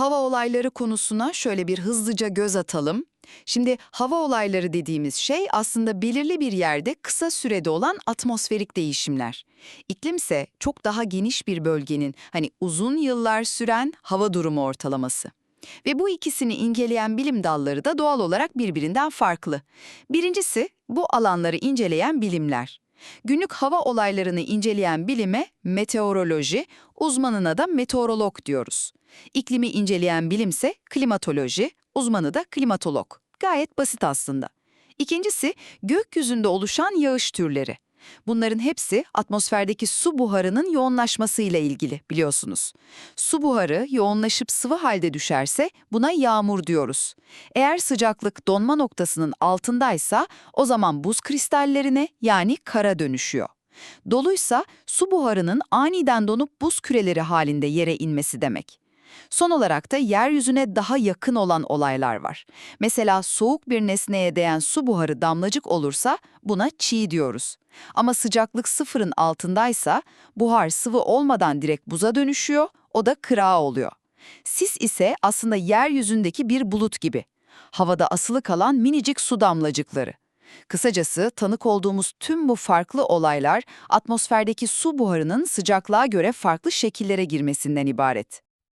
hava olayları konusuna şöyle bir hızlıca göz atalım. Şimdi hava olayları dediğimiz şey aslında belirli bir yerde kısa sürede olan atmosferik değişimler. İklimse çok daha geniş bir bölgenin hani uzun yıllar süren hava durumu ortalaması. Ve bu ikisini inceleyen bilim dalları da doğal olarak birbirinden farklı. Birincisi bu alanları inceleyen bilimler. Günlük hava olaylarını inceleyen bilime meteoroloji, uzmanına da meteorolog diyoruz. İklimi inceleyen bilimse klimatoloji, uzmanı da klimatolog. Gayet basit aslında. İkincisi gökyüzünde oluşan yağış türleri. Bunların hepsi atmosferdeki su buharının yoğunlaşmasıyla ilgili biliyorsunuz. Su buharı yoğunlaşıp sıvı halde düşerse buna yağmur diyoruz. Eğer sıcaklık donma noktasının altındaysa o zaman buz kristallerine yani kara dönüşüyor. Doluysa su buharının aniden donup buz küreleri halinde yere inmesi demek. Son olarak da yeryüzüne daha yakın olan olaylar var. Mesela soğuk bir nesneye değen su buharı damlacık olursa buna çiğ diyoruz. Ama sıcaklık sıfırın altındaysa buhar sıvı olmadan direkt buza dönüşüyor, o da kırağı oluyor. Sis ise aslında yeryüzündeki bir bulut gibi. Havada asılı kalan minicik su damlacıkları. Kısacası tanık olduğumuz tüm bu farklı olaylar atmosferdeki su buharının sıcaklığa göre farklı şekillere girmesinden ibaret.